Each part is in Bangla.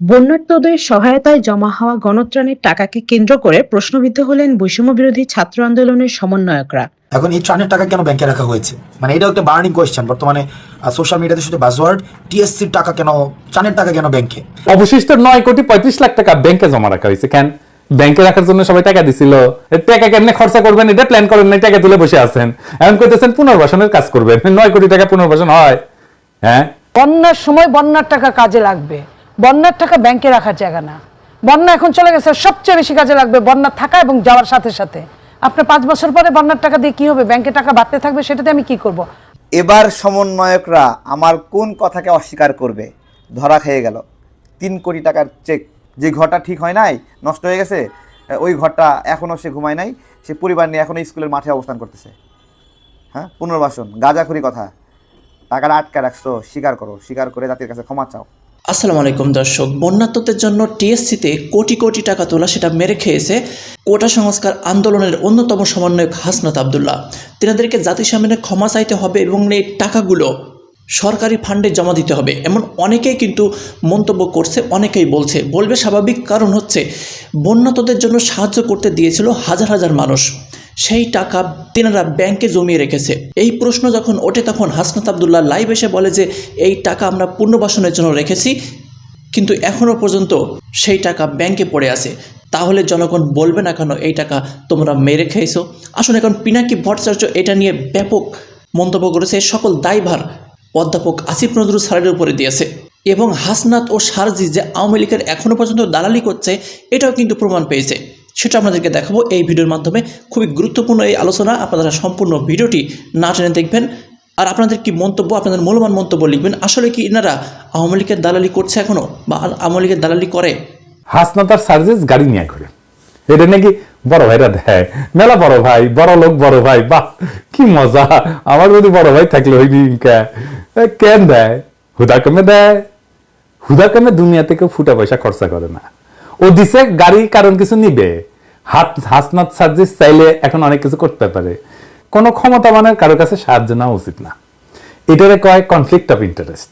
বন্যার্তদের সহায়তায় জমা হওয়া গণত্রাণের টাকাকে কেন্দ্র করে প্রশ্নবিদ্ধ হলেন বৈষম্য বিরোধী ছাত্র আন্দোলনের সমন্বয়করা। এখন এই ত্রাণের টাকা কেন ব্যাংকে রাখা হয়েছে? মানে এটাও একটা বার্নিং কোয়েশ্চেন। বর্তমানে সোশ্যাল মিডিয়াতে শুধু বাজওয়ার্ড টিএসসির টাকা কেন ত্রাণের টাকা কেন ব্যাংকে? অবশিষ্ট নয় কোটি পঁয়ত্রিশ লাখ টাকা ব্যাংকে জমা রাখা হয়েছে। কেন? ব্যাংকে রাখার জন্য সবাই টাকা দিছিল। টাকা কেমনে খরচা করবেন? এটা প্ল্যান করেন নাই টাকা তুলে বসে আছেন। এখন কইতেছেন পুনর্বাসনের কাজ করবেন। নয় কোটি টাকা পুনর্বাসন হয়। হ্যাঁ? বন্যার সময় বন্যার টাকা কাজে লাগবে। বন্যার টাকা ব্যাংকে রাখার জায়গা না। বন্যা এখন চলে গেছে, সবচেয়ে বেশি কাজে লাগবে বন্যা থাকা এবং যাওয়ার সাথে সাথে। আপনার পাঁচ বছর পরে বন্যার টাকা দিয়ে কি হবে? ব্যাংকে টাকা বাড়তে থাকবে সেটাতে আমি কি করব? এবার সমন্বয়করা আমার কোন কথাকে অস্বীকার করবে? ধরা খেয়ে গেল। তিন কোটি টাকার চেক যে ঘরটা ঠিক হয় নাই, নষ্ট হয়ে গেছে, ওই ঘরটা এখনও সে ঘুমায় নাই, সে পরিবার নিয়ে এখনও স্কুলের মাঠে অবস্থান করতেছে। হ্যাঁ? পুনর্বাসন, গাঁজাখুরি কথা। টাকাটা আটকা রাখছো, স্বীকার করো, স্বীকার করে জাতির কাছে ক্ষমা চাও। আসসালামু আলাইকুম দর্শক বন্যাত্মদের জন্য টিএসসিতে কোটি কোটি টাকা তোলা সেটা মেরে খেয়েছে কোটা সংস্কার আন্দোলনের অন্যতম সমন্বয়ক হাসনাত আবদুল্লাহ। তেনাদেরকে জাতিসম্মেলনে ক্ষমা চাইতে হবে এবং এই টাকাগুলো সরকারি ফান্ডে জমা দিতে হবে। এমন অনেকেই কিন্তু মন্তব্য করছে, অনেকেই বলছে। বলবে স্বাভাবিক কারণ হচ্ছে বন্যাতদের জন্য সাহায্য করতে দিয়েছিল হাজার হাজার মানুষ। সেই টাকা তেনারা ব্যাংকে জমিয়ে রেখেছে। এই প্রশ্ন যখন ওঠে তখন হাসনাত আবদুল্লাহ লাইভ এসে বলে যে, এই টাকা আমরা পুনর্বাসনের জন্য রেখেছি, কিন্তু এখনও পর্যন্ত সেই টাকা ব্যাংকে পড়ে আছে। তাহলে জনগণ বলবে না কেন এই টাকা তোমরা মেরে খেয়েছো? আসলে এখন পিনাকি ভট্টাচার্য এটা নিয়ে ব্যাপক মন্তব্য করেছে। সকল দায়ভার অধ্যাপক আসিফ নজরুল স্যারের উপরে দিয়েছে। এবং হাসনাত ও সারজি যে আওয়ামী লীগের এখনও পর্যন্ত দালালি করছে, এটাও কিন্তু প্রমাণ পেয়েছে। সেটা আপনাদেরকে দেখাবো। এই ভিডিওর মাধ্যমে খুবই গুরুত্বপূর্ণ এই আলোচনা। আপনারা সম্পূর্ণ ভিডিওটি না টেনে দেখবেন। আর আপনাদের কি মন্তব্য, আপনাদের মূল্যবান মন্তব্য লিখবেন? আসলে কি এনারা আওয়ামী লীগের দালালি করছে এখনও বা আওয়ামী লীগের দালালি করে? হাসনাতার সার্ভিস গাড়ি নিয়ে ঘুরে। এটা নাকি বড় ভাইরা দেয়। মেলা বড় ভাই, বড় লোক, বড় ভাই। বাহ, কি মজা। আমার যদি বড় ভাই থাকলে ওই দিনকা কেন দেয়? হুদা কমে দেয়। হুদা কমে দুনিয়া থেকে ফুটা পয়সা খরচা করে না। ও দিছে গাড়ি, কারণ কিছু নিবে। হাত হাসনাত সার্জিস চাইলে এখন অনেক কিছু করতে পারে। কোনো ক্ষমতাবানের কারও কাছে সাহায্য নেওয়া উচিত না। এটারে কয় কনফ্লিক্ট অফ ইন্টারেস্ট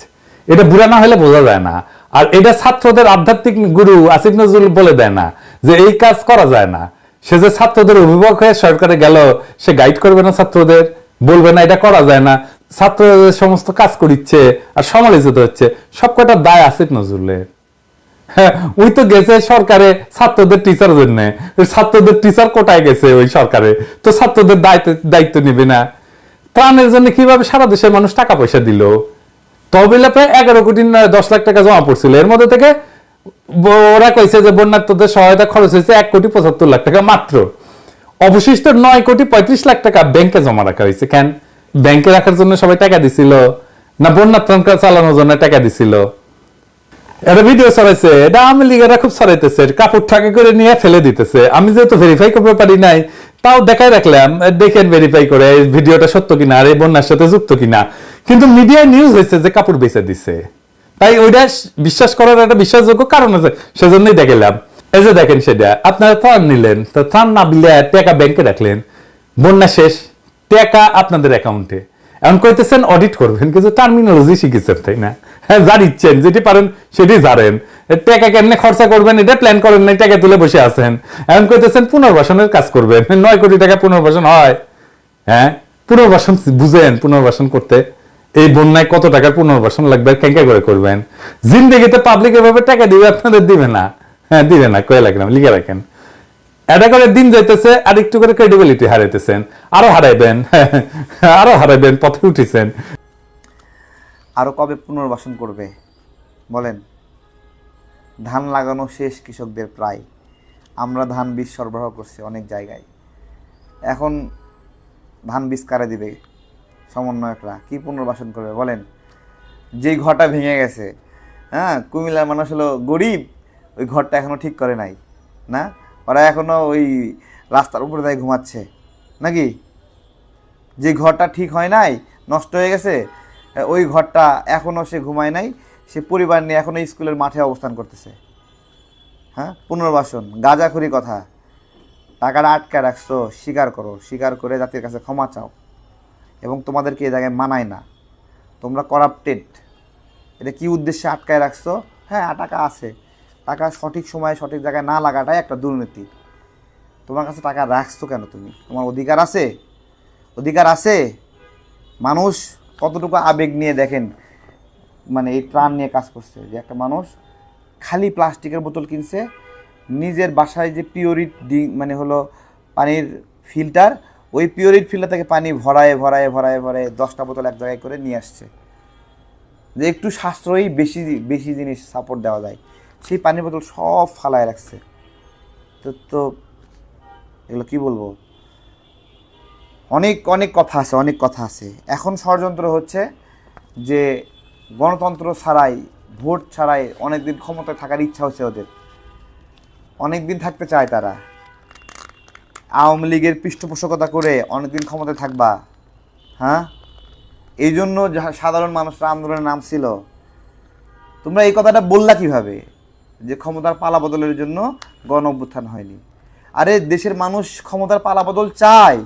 এটা বুড়া না হলে বোঝা যায় না। আর এটা ছাত্রদের আধ্যাত্মিক গুরু আসিফ নজরুল বলে দেয় না যে এই কাজ করা যায় না। সে যে ছাত্রদের অভিভাবক হয়ে সরকারে গেল, সে গাইড করবে না ছাত্রদের, বলবে না এটা করা যায় না। ছাত্রদের সমস্ত কাজ করিচ্ছে আর সমালোচিত হচ্ছে সব কটা দায় আসিফ নজরুলের। ওই তো গেছে সরকারে ছাত্রদের টিচার জন্য। ছাত্রদের টিচার কোটায় গেছে ওই সরকারে। তো ছাত্রদের দায়িত্ব দায়িত্ব নিবে না। ত্রাণের জন্য কীভাবে সারা দেশের মানুষ টাকা পয়সা দিল? তহবিলে প্রায় এগারো কোটি না দশ লাখ টাকা জমা পড়ছিল। এর মধ্যে থেকে ওরা কইছে যে বন্যার্থদের সহায়তা খরচ হয়েছে এক কোটি পঁচাত্তর লাখ টাকা মাত্র। অবশিষ্ট নয় কোটি পঁয়ত্রিশ লাখ টাকা ব্যাংকে জমা রাখা হয়েছে। কেন? ব্যাংকে রাখার জন্য সবাই টাকা দিছিল। না বন্যা চালানোর জন্য টাকা দিছিল। এটা ভিডিও ছড়াইছে। এটা আওয়ামী লীগেরা খুব ছড়াইতেছে। কাপড় ঠাকে করে নিয়ে ফেলে দিতেছে। আমি যেহেতু ভেরিফাই করতে পারি নাই, তাও দেখাই রাখলাম দেখেন ভেরিফাই করে এই ভিডিওটা সত্য কিনা আর এই বন্যার সাথে যুক্ত কিনা। কিন্তু মিডিয়ায় নিউজ হয়েছে যে কাপড় বেচে দিছে। তাই ওইটা বিশ্বাস করার একটা বিশ্বাসযোগ্য কারণ আছে। সেজন্যই দেখালাম এই যে দেখেন সেটা, আপনারা ত্রাণ নিলেন। তো ত্রাণ না বিলে টাকা ব্যাংকে রাখলেন। বন্যা শেষ, টাকা আপনাদের অ্যাকাউন্টে এখন কইতেছেন অডিট করবেন, কিন্তু টার্মিনোলজি শিখেছেন, তাই না? হ্যাঁ জানিচ্ছেন যেটি পারেন সেটি জানেন টাকা কেমনে খরচা করবেন, এটা প্ল্যান করেন নাই, টাকা তুলে বসে আছেন। এখন কইতেছেন পুনর্বাসনের কাজ করবেন। নয় কোটি টাকা পুনর্বাসন হয়। হ্যাঁ পুনর্বাসন বুঝেন, পুনর্বাসন করতে। এই বন্যায় কত টাকার পুনর্বাসন লাগবে কেঙ্কা করে করবেন? জিন্দেগিতে পাবলিক এভাবে টাকা দিবে, আপনাদের দিবে না। হ্যাঁ দিবে না, কয়ে লাগলাম, লিখে রাখেন। এটা করে দিন যাইতেছে, আর একটু করে ক্রেডিবিলিটি হারাইতেছেন। আরও হারাইবেন। আরও হারাইবেন, পথে উঠেছেন। আরও কবে পুনর্বাসন করবে? বলেন। ধান লাগানো শেষ কৃষকদের প্রায়। আমরা ধান বীজ সরবরাহ করছি অনেক জায়গায়। এখন ধান বীজ কারে দিবে সমন্বয়করা? কী পুনর্বাসন করবে? বলেন যেই ঘরটা ভেঙে গেছে হ্যাঁ কুমিল্লার মানুষ হলো গরিব, ওই ঘরটা এখনও ঠিক করে নাই, না? ওরা এখনও ওই রাস্তার উপরে দায় ঘুমাচ্ছে, নাকি? যে ঘরটা ঠিক হয় নাই, নষ্ট হয়ে গেছে ওই ঘরটা এখনও সে ঘুমায় নাই। সে পরিবার নিয়ে এখনও স্কুলের মাঠে অবস্থান করতেছে। হ্যাঁ? পুনর্বাসন, গাঁজাখুরি কথা। টাকাটা আটকে রাখছো, স্বীকার করো। স্বীকার করে জাতির কাছে ক্ষমা চাও। এবং তোমাদেরকে এই জায়গায় মানায় না। তোমরা করাপ্টেড এটা কি উদ্দেশ্যে আটকায় রাখছো? হ্যাঁ টাকা আছে। টাকা সঠিক সময়ে সঠিক জায়গায় না লাগাটাই একটা দুর্নীতি। তোমার কাছে টাকা রাখছো কেন তুমি? তোমার অধিকার আছে? অধিকার আছে? মানুষ কতটুকু আবেগ নিয়ে দেখেন মানে এই ত্রাণ নিয়ে কাজ করছে, যে একটা মানুষ খালি প্লাস্টিকের বোতল কিনছে, নিজের বাসায় যে পিওরিট ডি মানে হলো পানির ফিল্টার, ওই পিওরিট ফিল্টার থেকে পানি ভরায় ভরায় ভরায় ভরায় দশটা বোতল এক জায়গায় করে নিয়ে আসছে। যে একটু সাশ্রয়ী বেশি বেশি জিনিস সাপোর্ট দেওয়া যায়। সেই পানির বোতল সব ফালায় রাখছে। তো তো এগুলো কী বলব? অনেক অনেক কথা আছে, অনেক কথা আছে। এখন ষড়যন্ত্র হচ্ছে যে গণতন্ত্র ছাড়াই, ভোট ছাড়াই অনেক দিন ক্ষমতায় থাকার ইচ্ছা হচ্ছে ওদের। অনেক দিন থাকতে চায় তারা। আওয়ামী লীগের পৃষ্ঠপোষকতা করে অনেকদিন ক্ষমতায় থাকবা। হ্যাঁ? এই জন্য সাধারণ মানুষরা আন্দোলনের নাম ছিল। তোমরা এই কথাটা বললা কীভাবে? যে ক্ষমতার পালা বদলের জন্য গণ অভ্যুত্থান হয়নি। আরে দেশের মানুষ ক্ষমতার পালা বদল চায়।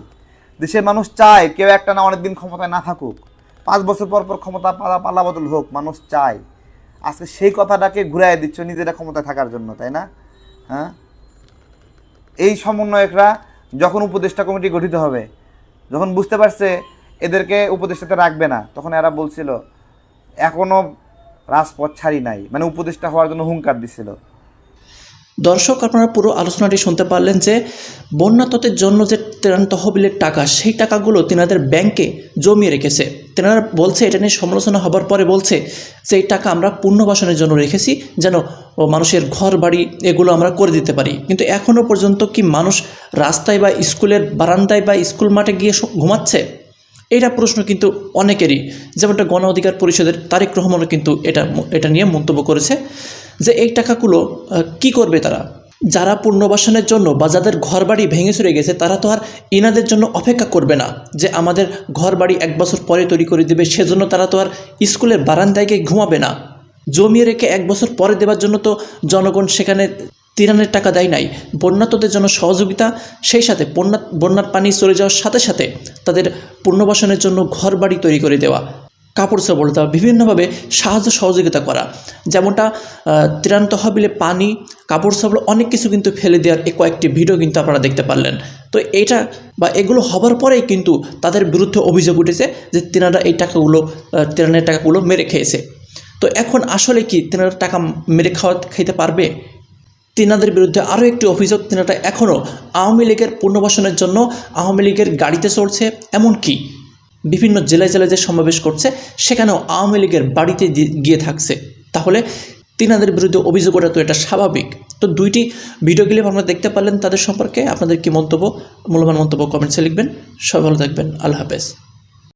দেশের মানুষ চায় কেউ একটা না অনেকদিন ক্ষমতায় না থাকুক। পাঁচ বছর পর পর ক্ষমতা পালা পালা বদল হোক, মানুষ চায়। আজকে সেই কথাটাকে ঘুরাই দিচ্ছ নিজেরা ক্ষমতায় থাকার জন্য, তাই না? হ্যাঁ? এই সমন্বয়করা যখন উপদেষ্টা কমিটি গঠিত হবে, যখন বুঝতে পারছে এদেরকে উপদেষ্টাতে রাখবে না, তখন এরা বলছিল, এখনও রাজপথ ছাড়ি নাই। মানে উপদেষ্টা হওয়ার জন্য হুঙ্কার দিছিল। দর্শক, আপনারা পুরো আলোচনাটি শুনতে পারলেন যে বন্যা ততের জন্য যে ত্রাণ তহবিলের টাকা, সেই টাকাগুলো তেনাদের ব্যাংকে জমিয়ে রেখেছে। তেনারা বলছে, এটা নিয়ে সমালোচনা হবার পরে বলছে যে এই টাকা আমরা পুনর্বাসনের জন্য রেখেছি, যেন মানুষের ঘর বাড়ি এগুলো আমরা করে দিতে পারি। কিন্তু এখনও পর্যন্ত কি মানুষ রাস্তায় বা স্কুলের বারান্দায় বা স্কুল মাঠে গিয়ে ঘুমাচ্ছে? এটা প্রশ্ন কিন্তু অনেকেরই। যেমনটা গণ অধিকার পরিষদের তারেক রহমানও কিন্তু এটা এটা নিয়ে মন্তব্য করেছে। যে এই টাকাগুলো কি করবে তারা? যারা পুনর্বাসনের জন্য বা যাদের ঘর বাড়ি ভেঙে চুরে গেছে, তারা তো আর ইনাদের জন্য অপেক্ষা করবে না যে আমাদের ঘর বাড়ি এক বছর পরে তৈরি করে দেবে। সেজন্য তারা তো আর স্কুলের বারান্দায় গিয়ে ঘুমাবে না। জমিয়ে রেখে এক বছর পরে দেওয়ার জন্য তো জনগণ সেখানে তিরানের টাকা দেয় নাই। বন্যাতদের জন্য সহযোগিতা, সেই সাথে বন্যা, বন্যার পানি চলে যাওয়ার সাথে সাথে তাদের পুনর্বাসনের জন্য ঘর বাড়ি তৈরি করে দেওয়া। কাপড় দেওয়া বিভিন্নভাবে সাহায্য সহযোগিতা করা। যেমনটা ত্রাণ তহবিলে পানি, কাপড় চোপড় অনেক কিছু কিন্তু ফেলে দেওয়ার এই কয়েকটি ভিডিও কিন্তু আপনারা দেখতে পারলেন। তো এটা বা এগুলো হবার পরেই কিন্তু তাদের বিরুদ্ধে অভিযোগ উঠেছে যে তেনারা এই টাকাগুলো ত্রাণের টাকাগুলো মেরে খেয়েছে। তো এখন আসলে কি তেনারা টাকা মেরে খাওয়া খেতে পারবে? তিনাদের বিরুদ্ধে আরও একটি অভিযোগ তিনারা এখনও আওয়ামী লীগের পুনর্বাসনের জন্য আওয়ামী লীগের গাড়িতে চড়ছে, এমনকি বিভিন্ন জেলায় জেলায় যে সমাবেশ করছে, সেখানেও আওয়ামী লীগের বাড়িতে গিয়ে থাকছে। তাহলে তিনাদের বিরুদ্ধে অভিযোগ ওঠা তো এটা স্বাভাবিক। তো দুইটি ভিডিও ক্লিপ আপনারা দেখতে পারলেন তাদের সম্পর্কে। আপনাদের কি মন্তব্য, মূল্যবান মন্তব্য কমেন্টসে লিখবেন। সবাই ভালো থাকবেন। আল্লাহ হাফেজ।